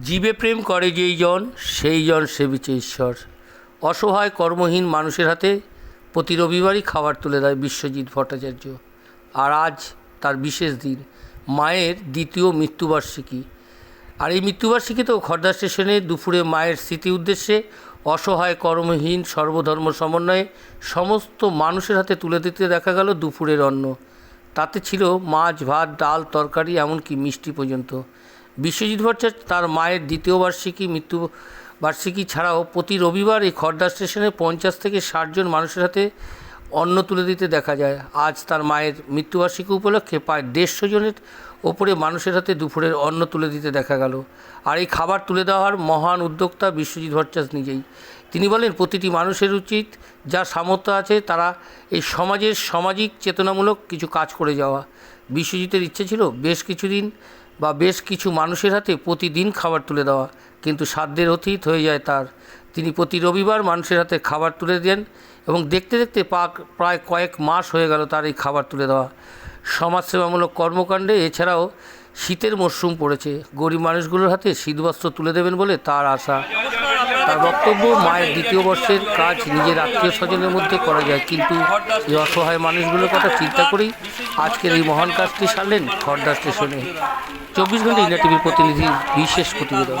জীবে প্রেম করে যেই জন, সেই জন সেবিছে ঈশ্বর। অসহায় কর্মহীন মানুষের হাতে প্রতি রবিবারই খাবার তুলে দেয় বিশ্বজিৎ ভট্টাচার্য। আর আজ তার বিশেষ দিন, মায়ের দ্বিতীয় মৃত্যুবার্ষিকী। আর এই মৃত্যুবার্ষিকীতেও খর্দা স্টেশনে দুপুরে মায়ের স্মৃতি উদ্দেশ্যে অসহায় কর্মহীন সর্বধর্ম সমন্বয়ে সমস্ত মানুষের হাতে তুলে দিতে দেখা গেল দুপুরের অন্ন। তাতে ছিল মাছ, ভাত, ডাল, তরকারি, এমনকি মিষ্টি পর্যন্ত। বিশ্বজিৎ ভট্টাচার্য তার মায়ের দ্বিতীয় বার্ষিকী মৃত্যু বার্ষিকী ছাড়াও প্রতি রবিবার এই খর্দা স্টেশনে পঞ্চাশ থেকে ষাটজন মানুষের হাতে অন্ন তুলে দিতে দেখা যায়। আজ তার মায়ের মৃত্যুবার্ষিকী উপলক্ষে প্রায় দেড়শো জনের ওপরে মানুষের হাতে দুপুরের অন্ন তুলে দিতে দেখা গেল। আর এই খাবার তুলে দেওয়ার মহান উদ্যোক্তা বিশ্বজিৎ ভট্টাচার্য নিজেই। তিনি বলেন, প্রতিটি মানুষের উচিত যা সামর্থ্য আছে তারা এই সমাজের সামাজিক চেতনামূলক কিছু কাজ করে যাওয়া। বিশ্বজিতের ইচ্ছে ছিল বেশ কিছুদিন বা বেশ কিছু মানুষের হাতে প্রতিদিন খাবার তুলে দেওয়া কিন্তু সাধ্যের অতীত হয়ে যায় তার। তিনি প্রতি রবিবার মানুষের হাতে খাবার তুলে দেন এবং দেখতে দেখতে পাক প্রায় কয়েক মাস হয়ে গেল তার এই খাবার তুলে দেওয়া। সমাজসেবামূলক কর্মকাণ্ডে এছাড়াও শীতের মরশুম পড়েছে। গরিব মানুষগুলোর হাতে শীতবস্ত্র তুলে দেবেন বলে তার আশা। তার বক্তব্য মায়ের দ্বিতীয় বর্ষের কাজ নিজের আত্মীয় স্বজনের মধ্যে করা যায়। কিন্তু এই অসহায় মানুষগুলোর কথা চিন্তা করেই আজকের এই মহান কাজটি সারলেন খড়দা স্টেশনে। চব্বিশ ঘণ্টা ইন্ডিয়া টিভির প্রতিনিধি বিশেষ প্রতিবেদন।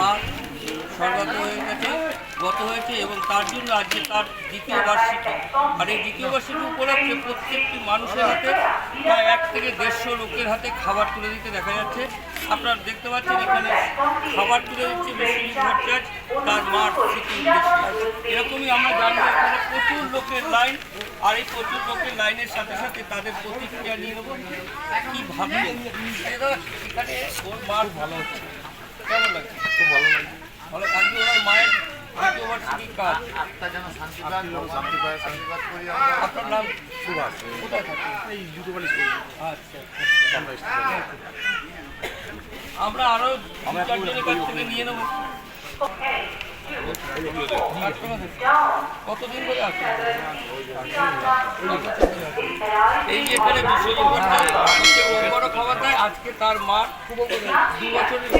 গত হয়েছে এবং তার জন্য আজকে তার দ্বিতীয় বার্ষিকী আর এই দ্বিতীয় বার্ষিকী উপলক্ষে প্রত্যেকটি মানুষের হাতে প্রায় এক থেকে দেড়শো লোকের হাতে খাবার তুলে দিতে দেখা যাচ্ছে আপনারা দেখতে পাচ্ছেন এখানে খাবার তুলে দিচ্ছে ভট্টাচার্য তার উদ্দেশ্যে এরকমই আমরা জানব এখানে লোকের লাইন আর এই প্রচুর লোকের লাইনের সাথে সাথে তাদের প্রতিক্রিয়া নিয়ে নেব। কি ভাবলেন? এখানে ওর মার ভালো হচ্ছে। কেমন লাগছে? খুব ভালো লাগছে। ভালো আজকে ওনার মায়ের আপনার নাম? সুভাষ। কোথায় করি। আচ্ছা আমরা আরও নিয়ে নেব। কতদিন ধরে আছে এই এখানে বিশ্বজিৎ ভট্টাচার্য খাবার দেয় আজকে তার মা দু বছরের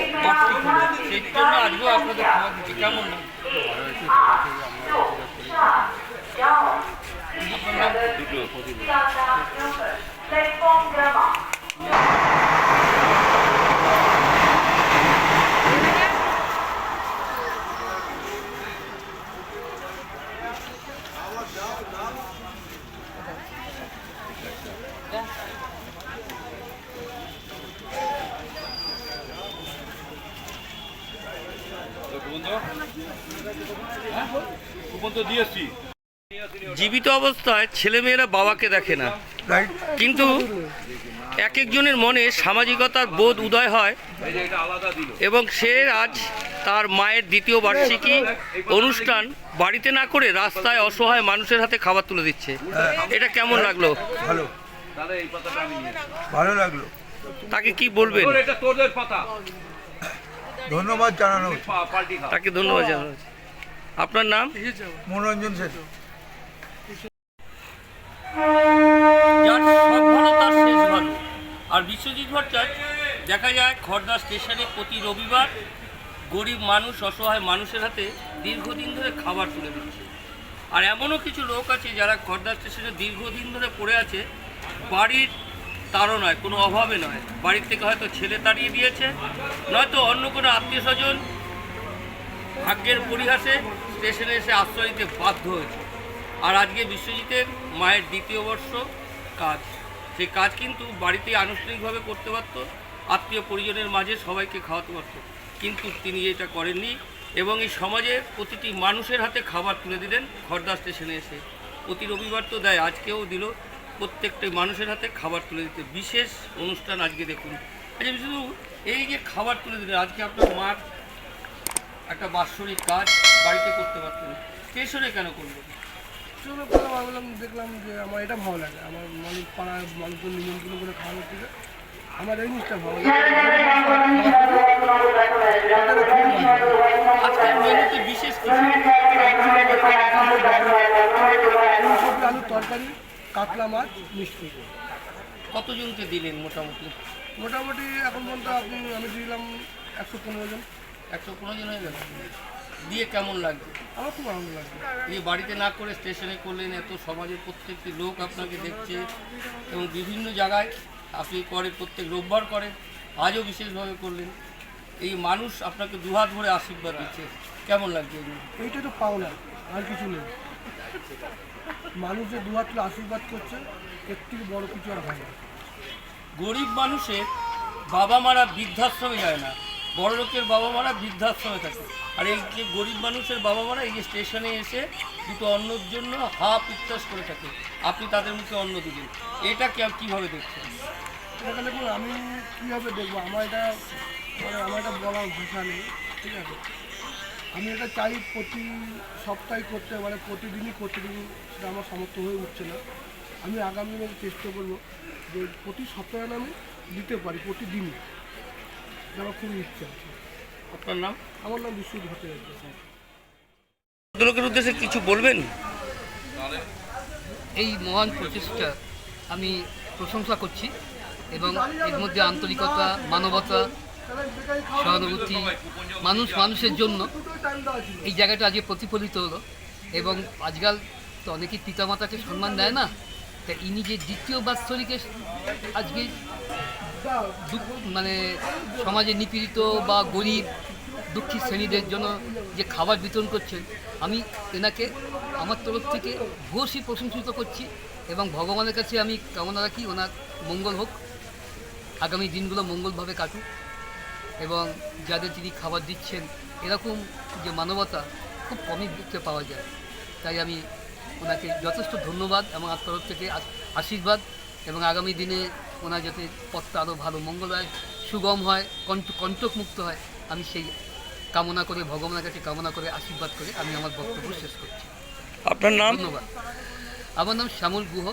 সেই জন্য আজকেও আপনাদের খাবার দিচ্ছে কেমন না আপনার নাম জীবিত অবস্থায় ছেলেমেয়েরা বাবাকে দেখে না। কিন্তু এক একজনের মনে সামাজিকতার বোধ উদয় হয় এবং সে আজ তার মায়ের দ্বিতীয় বার্ষিকী অনুষ্ঠান বাড়িতে না করে রাস্তায় অসহায় মানুষের হাতে খাবার তুলে দিচ্ছে। এটা কেমন লাগল? ভালো ভালো লাগল। তাকে কি বলবেন? ধন্যবাদ জানানো তাকে ধন্যবাদ জানানো আপনার নাম? মনোরঞ্জন সেতু যার ভালো শেষ আর বিশ্বজিৎ ভট্টাচার্য দেখা যায় খড়দা স্টেশনে প্রতি রবিবার গরিব মানুষ অসহায় মানুষের হাতে দীর্ঘদিন ধরে খাবার তুলে দিচ্ছে। আর এমনও কিছু লোক আছে যারা খড়দা স্টেশনে দীর্ঘদিন ধরে পড়ে আছে। বাড়ির তারও নয়, কোনো অভাবে নয়। বাড়ির থেকে হয়তো ছেলে তাড়িয়ে দিয়েছে, নয়তো অন্য কোনো আত্মীয় স্বজন ভাগ্যের পরিহাসে স্টেশনে এসে আশ্রয় নিতে বাধ্য হয়েছে। আর আজকে বিশ্বজিতের মায়ের দ্বিতীয় বর্ষ কাজ। সেই কাজ কিন্তু বাড়িতেই আনুষ্ঠানিকভাবে করতে পারত, আত্মীয় পরিজনের মাঝে সবাইকে খাওয়াতে পারতো। কিন্তু তিনি এটা করেননি এবং এই সমাজে প্রতিটি মানুষের হাতে খাবার তুলে দিলেন খড়দা স্টেশনে এসে। প্রতি রবিবার তো দেয়, আজকেও দিল প্রত্যেকটা মানুষের হাতে খাবার তুলে দিতে। বিশেষ অনুষ্ঠান আজকে দেখুন। আচ্ছা শুধু এই যে খাবার তুলে দিলেন আজকে আপনার মার একটা বাৎসরিক কাজ বাড়িতে করতে পারতেন। স্টেশনে কেন করলেন? চলো করে ভাবলাম দেখলাম যে আমার এটা ভালো লাগে। আমার মানুষ পাড়ার মানুষজন নিমন্ত্রণ করে খাওয়ানোর থেকে আমার এই জিনিসটা ভালো লাগে। আজকের মেনুতে বিশেষ কিছু আলুর তরকারি কাতলা মাছ মিষ্টি। কতজনকে দিলেন মোটামুটি? মোটামুটি এখন পর্যন্ত আপনি আমি দিলাম একশো পনেরো জন। একশো পনেরো জন হয়ে গেল? দিয়ে কেমন লাগছে আমার খুব আনন্দ লাগছে। এই বাড়িতে না করে স্টেশনে করলেন এত সমাজের প্রত্যেকটি লোক আপনাকে দেখছে এবং বিভিন্ন জায়গায় আপনি করে প্রত্যেক রোববার করেন আজও বিশেষভাবে করলেন। এই মানুষ আপনাকে দুহাত ভরে আশীর্বাদ দিচ্ছে। কেমন লাগছে এইটা তো পাওনা আর কিছু নেই। মানুষ যে দুহাত আশীর্বাদ করছে এর থেকে বড় কিছু আর হয় না। গরিব মানুষের বাবা মারা বৃদ্ধাশ্রমে যায় না বড় লোকের বাবা মারা বৃদ্ধাশ্রমে থাকে। আর এই যে গরিব মানুষের বাবা মারা এই যে স্টেশনে এসে দুটো অন্নর জন্য হা পিত্তাস করে থাকে আপনি তাদের মুখে অন্ন দিবেন এটা কীভাবে দেখছেন এটা দেখুন আমি কীভাবে দেখব? আমার এটা মানে আমার এটা বলার ভাষা নেই ঠিক আছে? আমি এটা চাই প্রতি সপ্তাহে করতে মানে প্রতিদিনই করতে কিন্তু সেটা আমার সমর্থ হয়ে উঠছে না। আমি আগামী দিনে চেষ্টা করব যে প্রতি সপ্তাহে আমি দিতে পারি প্রতিদিনই। এটা আমার খুব ইচ্ছা আছে। আপনার নাম? আমার নাম বিশ্বজিৎ ভট্টাচার্য লোকের উদ্দেশ্যে কিছু বলবেন? এই মহান প্রচেষ্টা আমি প্রশংসা করছি এবং এর মধ্যে আন্তরিকতা মানবতা সহানুভূতি মানুষ মানুষের জন্য। এই জায়গাটা আজকে প্রতিফলিত হলো এবং আজকাল তো অনেকেই পিতামাতাকে সম্মান দেয় না। তা ইনি যে দ্বিতীয় বাৎসরিকে আজকে মানে সমাজে নিপীড়িত বা গরিব, দুঃখী শ্রেণীদের জন্য যে খাবার বিতরণ করছেন, আমি এনাকে আমার তরফ থেকে ভূয়সী প্রশংসিত করছি এবং ভগবানের কাছে আমি কামনা রাখি। ওনার মঙ্গল হোক। আগামী দিনগুলো মঙ্গলভাবে কাটুক। এবং যাদের তিনি খাবার দিচ্ছেন এরকম যে মানবতা খুব কমই দেখতে পাওয়া যায়। তাই আমি ওনাকে যথেষ্ট ধন্যবাদ এবং আমার তরফ থেকে আশ- আশীর্বাদ এবং আগামী দিনে ওনার যাতে পথটা আরও ভালো মঙ্গল হয় সুগম হয় কণ্ঠ কণ্টকমুক্ত হয় আমি সেই কামনা করে ভগবানের কাছে কামনা করে আশীর্বাদ করে আমি আমার বক্তব্য শেষ করছি। আপনার নাম? ধন্যবাদ। আমার নাম শ্যামল গুহ।